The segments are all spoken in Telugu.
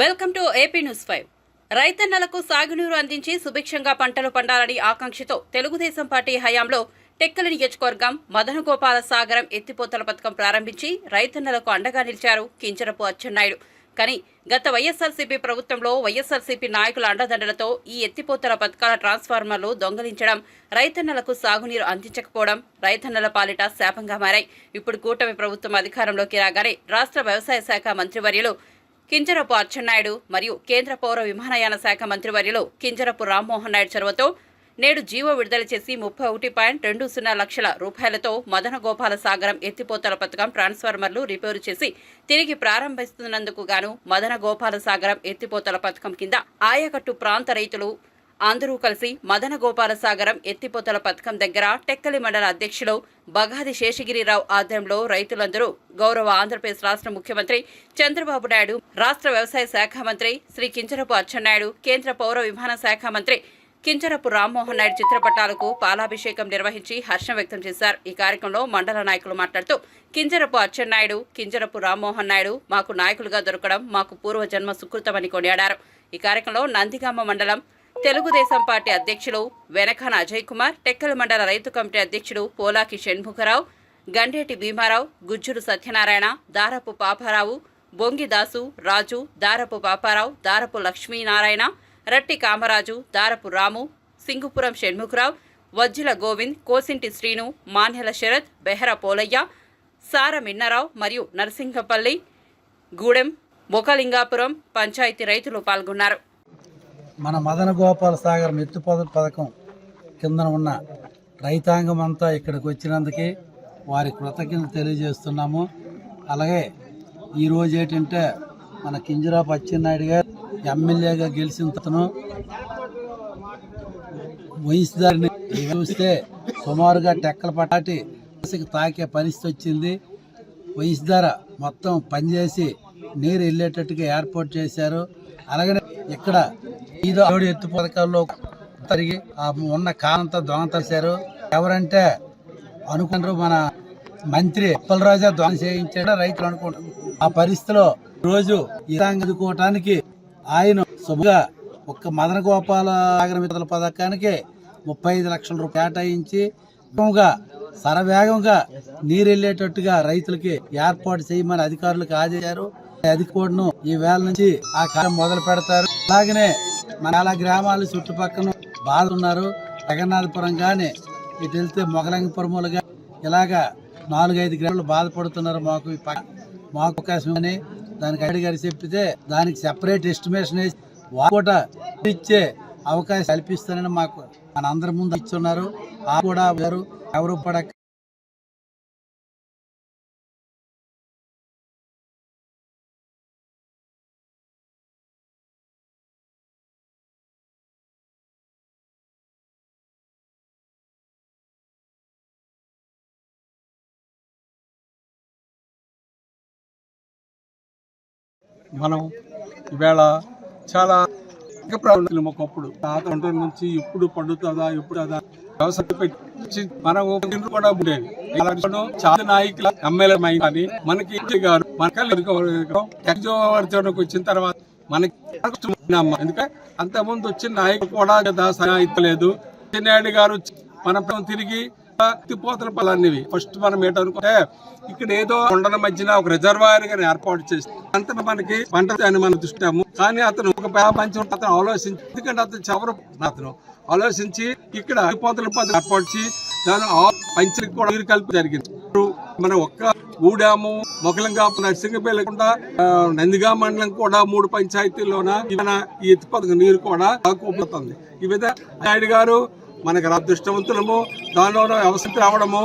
Welcome to AP news five. రైతన్నలకు సాగునీరు అందించి సుభిక్షంగా పంటలు పండాలని ఆకాంక్షతో తెలుగుదేశం పార్టీ హయాంలో టెక్కలి నియోజకవర్గం మదనగోపాల సాగరం ఎత్తిపోతల పథకం ప్రారంభించి రైతన్నలకు అండగా నిలిచారు కించరపు అచ్చెన్నాయుడు. కానీ గత వైఎస్ఆర్సీపీ ప్రభుత్వంలో వైఎస్ఆర్సీపీ నాయకుల అండదండలతో ఈ ఎత్తిపోతల పథకాల ట్రాన్స్ఫార్మర్లు దొంగలించడం రైతన్నలకు సాగునీరు అందించకపోవడం రైతన్నల పాలిట శాపంగా మారాయి. ఇప్పుడు కూటమి ప్రభుత్వం అధికారంలోకి రాగానే రాష్ట్ర వ్యవసాయ శాఖ మంత్రివర్యులు కింజరపు అచ్చెన్నాయుడు మరియు కేంద్ర పౌర విమానయాన శాఖ మంత్రివర్యులు కింజరపు రామ్మోహన్ నాయుడు చొరవతో నేడు జీవో విడుదల చేసి ముప్పై ఒకటి పాయింట్ రెండు సున్నా లక్షల రూపాయలతో మదన గోపాల సాగరం ఎత్తిపోతల పథకం ట్రాన్స్ఫార్మర్లు రిపేరు చేసి తిరిగి ప్రారంభిస్తున్నందుకు గాను మదన గోపాల సాగరం ఎత్తిపోతల పథకం కింద ఆయకట్టు ప్రాంత రైతులు అందరూ కలిసి మదన గోపాల సాగరం ఎత్తిపోతల పథకం దగ్గర టెక్కలి మండల అధ్యక్షులు బగాది శేషగిరిరావు ఆధ్వర్యంలో రైతులందరూ గౌరవ ఆంధ్రప్రదేశ్ రాష్ట్ర ముఖ్యమంత్రి చంద్రబాబు నాయుడు రాష్ట్ర వ్యవసాయ శాఖ మంత్రి శ్రీ కించరపు అచ్చెన్నాయుడు కేంద్ర పౌర విమాన శాఖ మంత్రి కించరపు రామ్మోహన్ నాయుడు చిత్రపటాలకు పాలాభిషేకం నిర్వహించి హర్షం వ్యక్తం చేశారు. ఈ కార్యక్రమంలో మండల నాయకులు మాట్లాడుతూ కింజరపు అచ్చెన్నాయుడు కింజరపు రామ్మోహన్ నాయుడు మాకు నాయకులుగా దొరకడం మాకు పూర్వజన్మ సుకృతమని కొనియాడారు. ఈ కార్యక్రమంలో నందిగామ మండలం తెలుగుదేశం పార్టీ అధ్యక్షులు వెనకన అజయ్ కుమార్ టెక్కల మండల రైతు కమిటీ అధ్యక్షుడు పోలాకి షణ్ముఖరావు గండేటి భీమారావు గుజ్జురు సత్యనారాయణ దారపు పాపారావు బొంగిదాసు రాజు దారపు పాపారావు దారపు లక్ష్మీనారాయణ రట్టి కామరాజు దారపు రాము సింగుపురం షణ్ముఖరావు వజ్జుల గోవింద్ కోసింటి శ్రీను మాన్యల శరత్ బెహర పోలయ్య సార మిన్నరావు మరియు నరసింహపల్లి గూడెం బొకలింగాపురం పంచాయతీ రైతులు పాల్గొన్నారు. మన మదన గోపాల సాగర్ మెత్తు పథకం కింద ఉన్న రైతాంగం అంతా ఇక్కడికి వచ్చినందుకే వారి కృతజ్ఞత తెలియజేస్తున్నాము. అలాగే ఈరోజు ఏంటంటే మన కింజరాపు అచ్చెన్నాయుడు గారు ఎమ్మెల్యేగా గెలిచిన తను వయసుదారిని చూస్తే సుమారుగా టెక్కల పటాటి తాకే పరిస్థితి వచ్చింది. వయసుదార మొత్తం పనిచేసి నీరు వెళ్ళేటట్టుగా ఏర్పాటు చేశారు. అలాగే ఇక్కడ ఐదు ఆవిడ ఎత్తు పథకాల్లో తరిగి ఆ ఉన్న కాలంతా దొంగతలిశారు ఎవరంటే అనుకున్నారు మన మంత్రి అప్పలరాజా దొంగ చేయించాడు రైతులు అనుకుంటారు. ఆ పరిస్థితిలో రోజు ఇదాంగ అందుకోవటానికి ఆయన శుభగా ఒక్క మదన గోపాల సాగర పథకానికి ముప్పై ఐదు లక్షల రూపాయలు కేటాయించి సరవేగంగా శరవేగంగా నీరు వెళ్ళేటట్టుగా రైతులకి ఏర్పాటు చేయమని అధికారులకు ఆదేశారు అధికారులను ఈ వేళ నుంచి ఆ కార్యం మొదలు పెడతారు. అలాగనే మన గ్రామాల గ్రామాలు చుట్టుపక్కల బాధ ఉన్నారు. జగన్నాథపురం కానీ ఇటు వెళ్తే మొగలంగపురములు కానీ ఇలాగా నాలుగైదు గ్రామాలు బాధపడుతున్నారు మాకు మాకు అవకాశం అని. దానికి అడిగి గారు చెప్తే దానికి సెపరేట్ ఎస్టిమేషన్ వేసి కూడా ఇచ్చే అవకాశం కల్పిస్తానని మాకు మన అందరి ముందు ఇచ్చున్నారు ఆ కూడా ఎవరు ఎవరు పడక మనం ఈవేళ చాలా ఒకప్పుడు. తాత నుంచి ఎప్పుడు పండుతుందా ఎప్పుడు అదా వ్యవసాయం మన కూడా ఉండేది. చాలా నాయకులు ఎమ్మెల్యే కానీ మనకి ఇంటి గారు మనకి వచ్చిన తర్వాత మనకి ఎందుకంటే అంతకుముందు ముందు వచ్చిన నాయకులు కూడా ఇవ్వలేదు. చెన్నాయుడు గారు మన తిరిగి ఎత్తిపోతల పొలాన్నివి ఫస్ట్ మనం ఏంటనుకుంటే ఇక్కడ ఏదో కొండల మధ్యన ఒక రిజర్వాయర్ గాని ఏర్పాటు చేసి అంత మనకి పంట అని మనం చూస్తాము కానీ అతను ఒక పేద మంచి అతను ఆలోచించి ఎందుకంటే అతను చవర అతను ఆలోచించి ఇక్కడ ఎత్తిపోతల పథకం ఏర్పాటు చేసి దాని పంచలకు కూడా నీరు కలిపి జరిగింది మన ఒక్క ఊడాము మొగలంగాపు నర్సింగపల్లికుండా నందిగా మండలం కూడా మూడు పంచాయతీల్లోన ఈ ఎత్తిపోతకు నీరు కూడా ఉపయోగపడుతుంది ఈ విధంగా నాయుడు గారు మనకి అదృష్టవంతులము దానిలో అవసరం రావడము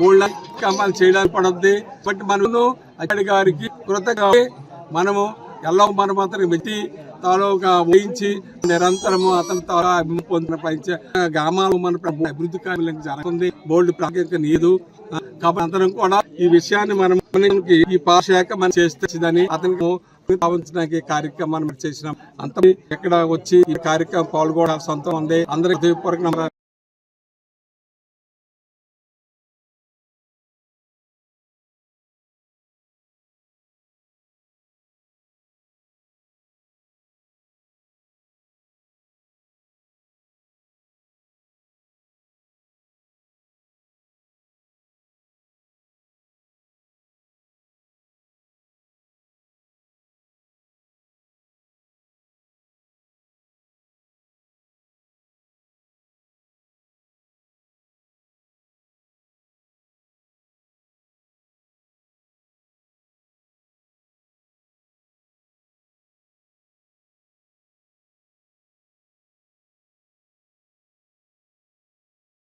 బోళ్ళ కమ్మాలు చేయడానికి పడద్ది. బట్ మనము అతడి గారికి కృతజ్ఞ మనము ఎలా మనం అతనికి మెట్టి తాలూకా ఊహించి నిరంతరము అతని తాలా పొందిన పంచ గ్రామాలు మన అభివృద్ధి కార్యాలయం జరుగుతుంది బోల్డ్ ప్రాఖ్యత నీదు. కాబట్టి అతను కూడా ఈ విషయాన్ని మనం ఈ పాశాఖ మనం చేస్తుందని అతనికి భావించడానికి కార్యక్రమాన్ని చేసినాం. అంత ఇక్కడ వచ్చి ఈ కార్యక్రమం పాల్గొనడం సొంతం ఉంది. అందరికి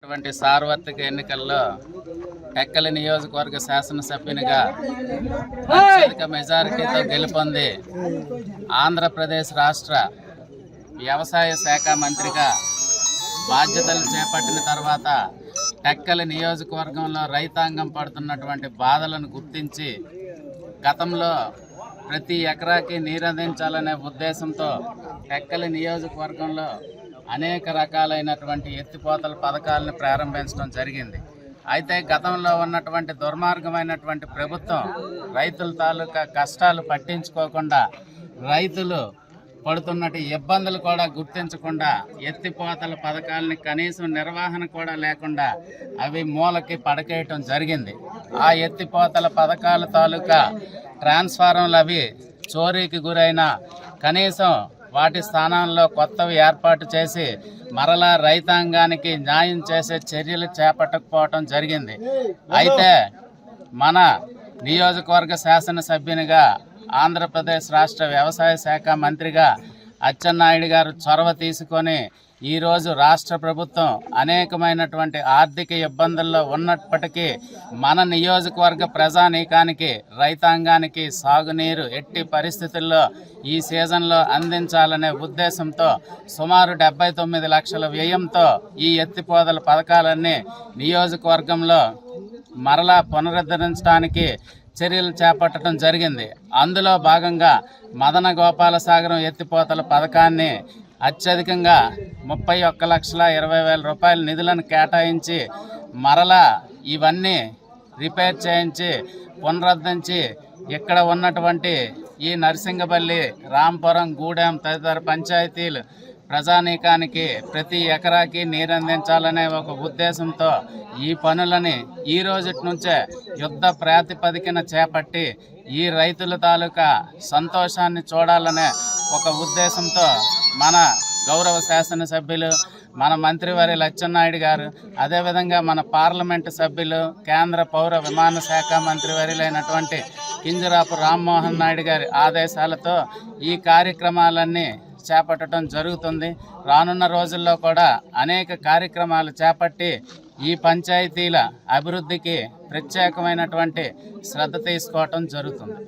అటువంటి సార్వత్రిక ఎన్నికల్లో టెక్కలి నియోజకవర్గ శాసనసభ్యునిగా అత్యధిక మెజారిటీతో గెలుపొంది ఆంధ్రప్రదేశ్ రాష్ట్ర వ్యవసాయ శాఖ మంత్రిగా బాధ్యతలు చేపట్టిన తర్వాత టెక్కలి నియోజకవర్గంలో రైతాంగం పడుతున్నటువంటి బాధలను గుర్తించి గతంలో ప్రతి ఎకరాకి నీరందించాలనే ఉద్దేశంతో టెక్కలి నియోజకవర్గంలో అనేక రకాలైనటువంటి ఎత్తిపోతల పథకాలను ప్రారంభించడం జరిగింది. అయితే గతంలో ఉన్నటువంటి దుర్మార్గమైనటువంటి ప్రభుత్వం రైతుల తాలూకా కష్టాలు పట్టించుకోకుండా రైతులు పడుతున్నటి ఇబ్బందులు కూడా గుర్తించకుండా ఎత్తిపోతల పథకాలని కనీసం నిర్వహణ కూడా లేకుండా అవి మూలకి పడకేయటం జరిగింది. ఆ ఎత్తిపోతల పథకాల తాలూకా ట్రాన్స్ఫారంలు అవి చోరీకి గురైన కనీసం వాటి స్థానాల్లో కొత్తవి ఏర్పాటు చేసి మరలా రైతాంగానికి న్యాయం చేసే చర్యలు చేపట్టకపోవటం జరిగింది. అయితే మన నియోజకవర్గ శాసనసభ్యునిగా ఆంధ్రప్రదేశ్ రాష్ట్ర వ్యవసాయ శాఖ మంత్రిగా అచ్చెన్నాయుడు గారు చొరవ తీసుకొని ఈరోజు రాష్ట్ర ప్రభుత్వం అనేకమైనటువంటి ఆర్థిక ఇబ్బందుల్లో ఉన్నప్పటికీ మన నియోజకవర్గ ప్రజానీకానికి రైతాంగానికి సాగునీరు ఎట్టి పరిస్థితుల్లో ఈ సీజన్లో అందించాలనే ఉద్దేశంతో సుమారు డెబ్బై తొమ్మిది లక్షల వ్యయంతో ఈ ఎత్తిపోదల పథకాలన్నీ నియోజకవర్గంలో మరలా పునరుద్ధరించడానికి చర్యలు చేపట్టడం జరిగింది. అందులో భాగంగా మదన గోపాలసాగరం ఎత్తిపోతల పథకాన్ని అత్యధికంగా ముప్పై ఒక్క లక్షల ఇరవై వేల రూపాయల నిధులను కేటాయించి మరలా ఇవన్నీ రిపేర్ చేయించి పునరుద్ధరించి ఇక్కడ ఉన్నటువంటి ఈ నరసింగపల్లి రాంపురం గూడెం తదితర పంచాయతీలు ప్రజానీకానికి ప్రతి ఎకరాకి నీరందించాలనే ఒక ఉద్దేశంతో ఈ పనులని ఈ రోజుటి నుంచే యుద్ధ ప్రాతిపదికన చేపట్టి ఈ రైతుల తాలూకా సంతోషాన్ని చూడాలనే ఒక ఉద్దేశంతో మన గౌరవ శాసనసభ్యులు మన మంత్రివారి లచ్చెన్నాయుడు గారు అదేవిధంగా మన పార్లమెంటు సభ్యులు కేంద్ర పౌర విమాన శాఖ మంత్రివర్యులైనటువంటి కింజరాపు రామ్మోహన్ నాయుడు గారి ఆదేశాలతో ఈ కార్యక్రమాలన్నీ చేపట్టడం జరుగుతుంది. రానున్న రోజుల్లో కూడా అనేక కార్యక్రమాలు చేపట్టి ఈ పంచాయతీల అభివృద్ధికి ప్రత్యేకమైనటువంటి శ్రద్ధ తీసుకోవటం జరుగుతుంది.